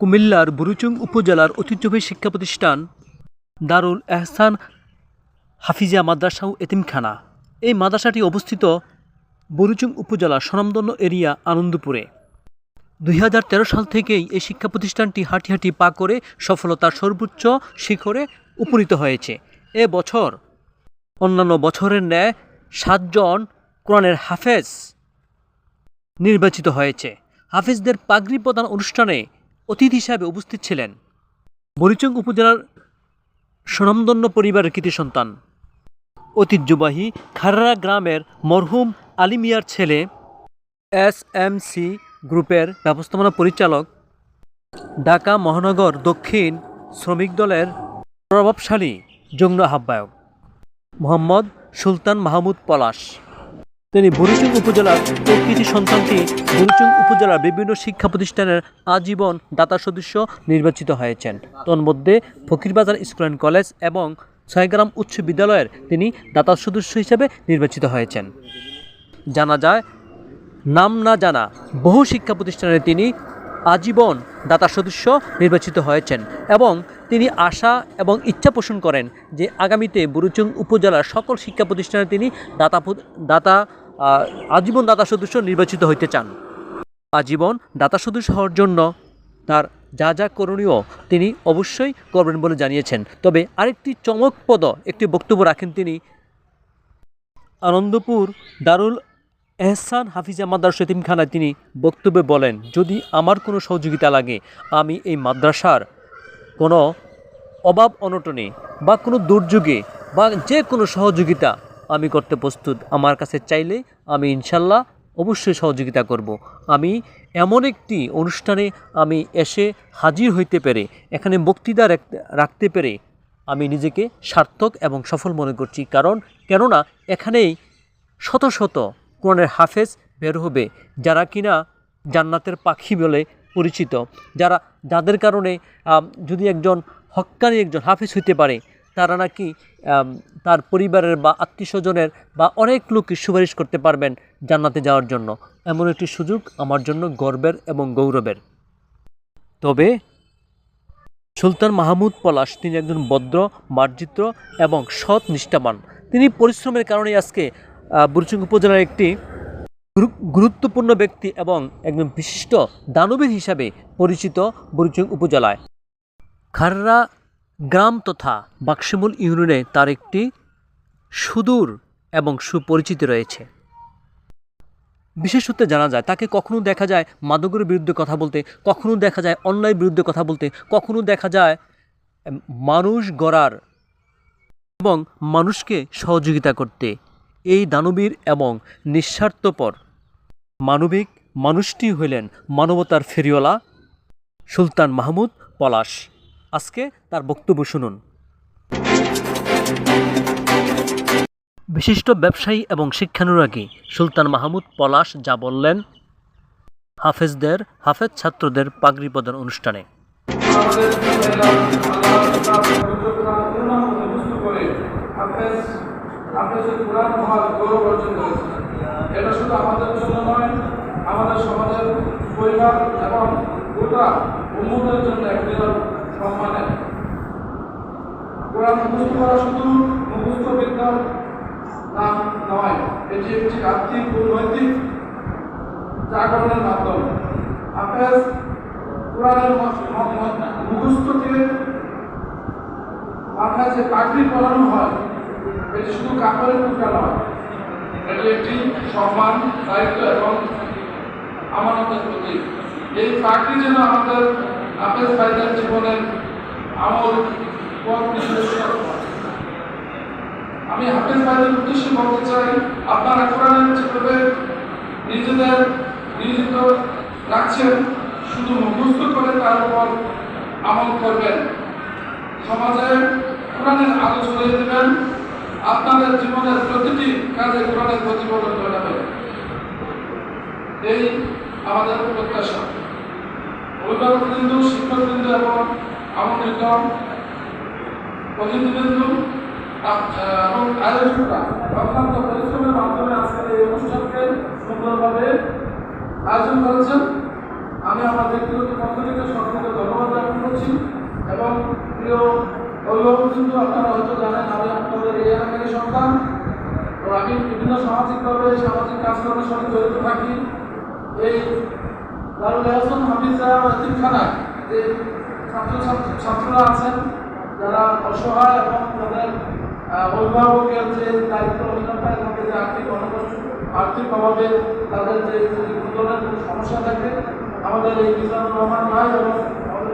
কুমিল্লার বুরুচুং উপজেলার ঐতিহ্যবাহী শিক্ষা প্রতিষ্ঠান দারুল এহসান হাফিজা মাদ্রাসা ও এতিমখানা। এই মাদ্রাসাটি অবস্থিত বুরুচুং উপজেলার স্বনামধন্য এরিয়া আনন্দপুরে। দুই হাজার তেরো সাল থেকেই এই শিক্ষা প্রতিষ্ঠানটি হাঁটি হাঁটি পা করে সফলতার সর্বোচ্চ শিখরে উপনীত হয়েছে। এ বছর অন্যান্য বছরের ন্যায় সাতজন কোরআনের হাফেজ নির্বাচিত হয়েছে। হাফিজদের পাগড়ি প্রদান অনুষ্ঠানে অতিথি হিসাবে উপস্থিত ছিলেন। বরিচং উপজেলার স্বনামদন্য পরিবারের কৃতি সন্তান। ঐতিহ্যবাহী খাররা গ্রামের মরহুম আলিমিয়ার ছেলে এস এম সি গ্রুপের ব্যবস্থাপনা পরিচালক ঢাকা মহানগর দক্ষিণ শ্রমিক দলের প্রভাবশালী যুগ্ম আহ্বায়ক মোহাম্মদ সুলতান মাহমুদ পলাশ। তিনি বুরুচুং উপজেলার এই কৃতি সন্তানটি বুরুচুং উপজেলার বিভিন্ন শিক্ষা প্রতিষ্ঠানের আজীবন দাতা সদস্য নির্বাচিত হয়েছেন। তন্মধ্যে ফকিরবাজার স্কুল অ্যান্ড কলেজ এবং ছয়গ্রাম উচ্চ বিদ্যালয়ের তিনি দাতা সদস্য হিসেবে নির্বাচিত হয়েছেন। জানা যায়, নাম না জানা বহু শিক্ষা প্রতিষ্ঠানে তিনি আজীবন দাতা সদস্য নির্বাচিত হয়েছেন এবং তিনি আশা এবং ইচ্ছা পোষণ করেন যে আগামীতে বুরুচুং উপজেলার সকল শিক্ষা প্রতিষ্ঠানে তিনি দাতা দাতা আজীবন দাতা সদস্য নির্বাচিত হইতে চান। আজীবন দাতা সদস্য হওয়ার জন্য তার যা যা করণীয় তিনি অবশ্যই করবেন বলে জানিয়েছেন। তবে আরেকটি চমকপদ একটি বক্তব্য রাখেন তিনি। আনন্দপুর দারুল এহসান হাফিজা মাদ্রাসা এতিমখানায় তিনি বক্তব্যে বলেন, যদি আমার কোনো সহযোগিতা লাগে, আমি এই মাদ্রাসার কোনো অভাব অনটনে বা কোনো দুর্যোগে বা যে কোনো সহযোগিতা আমি করতে প্রস্তুত আমার কাছে চাইলে আমি ইনশাল্লাহ অবশ্যই সহযোগিতা করব। আমি এমন একটি অনুষ্ঠানে আমি এসে হাজির হইতে পেরে, এখানে বক্তৃতা রাখতে- পেরে আমি নিজেকে সার্থক এবং সফল মনে করছি কারণ, কেননা এখানেই শত শত কোরআনের হাফেজ বের হবে, যারা কিনা জান্নাতের পাখি বলে পরিচিত, যারা, যাদের কারণে যদি একজন হক্কানি একজন হাফিজ হইতে পারে, তারা নাকি তার পরিবারের বা আত্মীয় স্বজনের বা অনেক লোককে সুপারিশ করতে পারবেন জান্নাতে যাওয়ার জন্য। এমন একটি সুযোগ আমার জন্য গর্বের এবং গৌরবের। তবে, সুলতান মাহমুদ পলাশ তিনি একজন ভদ্র মার্জিত এবং সৎ, নিষ্ঠাবান। তিনি পরিশ্রমের কারণে আজকে বুরচুং উপজেলার একটি গুরুত্বপূর্ণ ব্যক্তি এবং একজন বিশিষ্ট দানবীর হিসাবে পরিচিত বুরচুং উপজেলায়। খাররা গ্রাম তথা বাক্সিমুল ইউনিয়নে তার একটি সুদূর এবং সুপরিচিতি রয়েছে। বিশেষ সূত্রে জানা যায়, তাকে কখনো দেখা যায় মাদকের বিরুদ্ধে কথা বলতে, কখনো দেখা যায় অন্যায়ের বিরুদ্ধে কথা বলতে, কখনো দেখা যায় মানুষ গড়ার এবং মানুষকে সহযোগিতা করতে। এই দানবীর এবং নিঃস্বার্থপর। মানবিক মানুষটি হইলেন মানবতার ফেরিওয়ালা সুলতান মাহমুদ পলাশ। আজকে তার বক্তব্য শুনুন। বিশিষ্ট ব্যবসায়ী এবং শিক্ষানুরাগী সুলতান মাহমুদ পলাশ যা বললেন, হাফেজদের, হাফেজ ছাত্রদের পাগড়ি প্রদান অনুষ্ঠানে। আমাদের হাফেজ হাফেজের কোরআন মহান গৌরব অর্জন করেছেন, এটা শুধু আমাদের জন্য নয়, আমাদের সমাজের পরিবার এবং গোটা উন্মতের জন্য একটি সম্মানের। কোরআন মুখস্থ করা শুধু মুখস্থ বিদ্যার নাম নয়, এটি একটি আর্থিক ও নৈতিক জাগরণের মাধ্যম। হাফেজ কোরআনের মুখস্থ থেকে মাথায় যে পাগড়ি পরানো হয়। এটি শুধু কাপড়ের টুকরা নয়, এটি একটি সম্মান, দায়িত্ব এবং আমানতের প্রতীক। এই পাগড়ি যেন আমাদের হাফেজ ভাইদের জীবনের আমল আমি হাফেজ ভাইদের উদ্দেশ্যে বলতে চাই, আপনারা কোরআনের যেভাবে নিজেদের নিয়োজিত রাখছেন, শুধু মুখস্থ করে তার উপর আমল করবেন। সমাজে কোরআনের আলো ছড়িয়ে দেবেন আপনাদের জীবনের প্রতিটি কাজে কোরআনের প্রতিফলন ঘটাবে এই আমাদের প্রত্যাশা। অভিভাবকবৃন্দ শিক্ষকবৃন্দ এবং আমন্ত্রিত আহ, এবং আয়োজকরা অত্যন্ত পরিশ্রমের মাধ্যমে আজকের এই অনুষ্ঠানকে সুন্দরভাবে আয়োজন করেছেন। আমি আমার ব্যক্তিগত পক্ষ থেকে সকলকে ধন্যবাদ কিন্তু আপনারা হয়তো জানেন আমি আপনাদের এই এলাকারই সন্তান তো বিভিন্ন সামাজিকভাবে সামাজিক কাজকর্মের সঙ্গে জড়িত থাকি এই দারুল হাসান হাফিজা এতিমখানায় যে ছাত্র ছাত্র- ছাত্ররা আছেন যারা অসহায় এবং তাদের অভিভাবকের যে দায়িত্বহীনতায় থাকে যে আর্থিক অনকষ্ট আর্থিক অভাবে তাদের যে গুরুতরের সমস্যা থাকে আমাদের এই মিজানুর রহমান ভাই এবং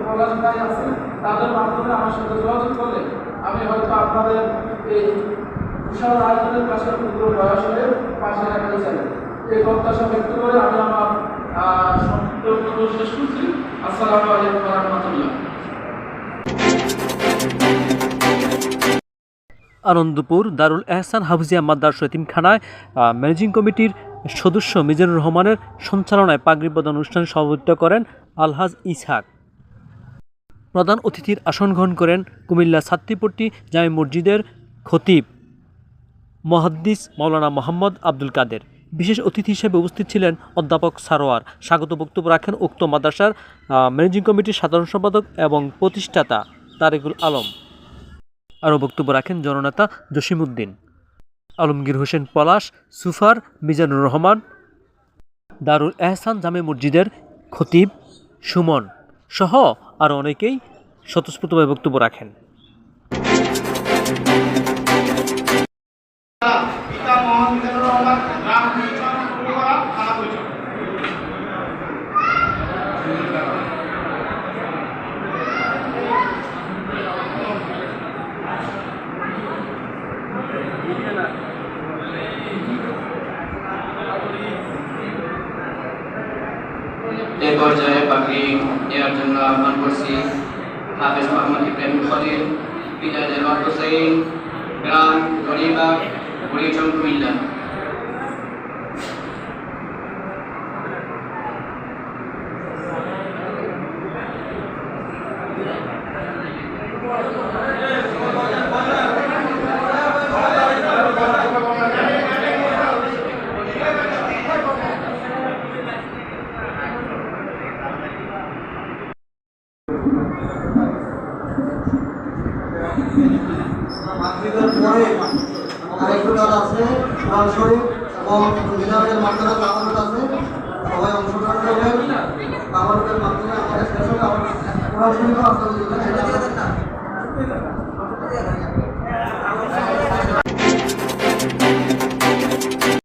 আমাদের ভাই আছে তাদের মাধ্যমে আমার সাথে যোগাযোগ করলে আমি হয়তো আপনাদের এই বিশাল আয়োজনের পাশে ক্ষুদ্র বয়সে পাশে রাখতে চাই এই প্রত্যাশা ব্যক্ত করে আমি আমার সংক্ষিপ্ত শেষ করছি। আসসালামু আলাইকুম রহমতুল্লাহ আনন্দপুর দারুল এহসান হাফিজিয়া মাদ্রাসা এতিমখানায় ম্যানেজিং কমিটির সদস্য মিজানুর রহমানের সঞ্চালনায় পাগড়ি প্রদান অনুষ্ঠানে সভাপতিত্ব করেন আলহাজ ইসহাক। প্রধান অতিথির আসন গ্রহণ করেন কুমিল্লা ছাত্রীপট্টি জামে মসজিদের খতিব মহাদ্দিস মৌলানা মোহাম্মদ আব্দুল কাদের। বিশেষ অতিথি হিসেবে উপস্থিত ছিলেন অধ্যাপক সারোয়ার। স্বাগত বক্তব্য রাখেন উক্ত মাদ্রাসার ম্যানেজিং কমিটির সাধারণ সম্পাদক এবং প্রতিষ্ঠাতা তারেকুল আলম। আরও বক্তব্য রাখেন জননেতা জসিমউদ্দিন। আলমগীর হোসেন পলাশ, সুফার মিজানুর রহমান, দারুল এহসান জামে মসজিদের খতিব সুমন সহ আরও অনেকেই স্বতঃস্ফূর্তভাবে বক্তব্য রাখেন পিতা মোহাম্মদ রহমান গ্রাম পরিচালনা উপজেলা থানা পরিচালনা এ পর্যায়ে পাখি নেওয়ার জন্য আহ্বান করছি। হাফেজ মোহাম্মদ ইব্রাহিম খলিল পিতা জেলার হোসেন, গ্রাম গরিবাগ, বুড়িচং কুমিল্লা মাতৃদের পরে আরেকটু কাজ আছে কোরআন শরীফ এবং বিধানের মাধ্যমে কামারুত আছে। সবাই অংশগ্রহণ করবেন। কামারুতের মাধ্যমে আমাদের আবার কোরআন শরীফ আছে।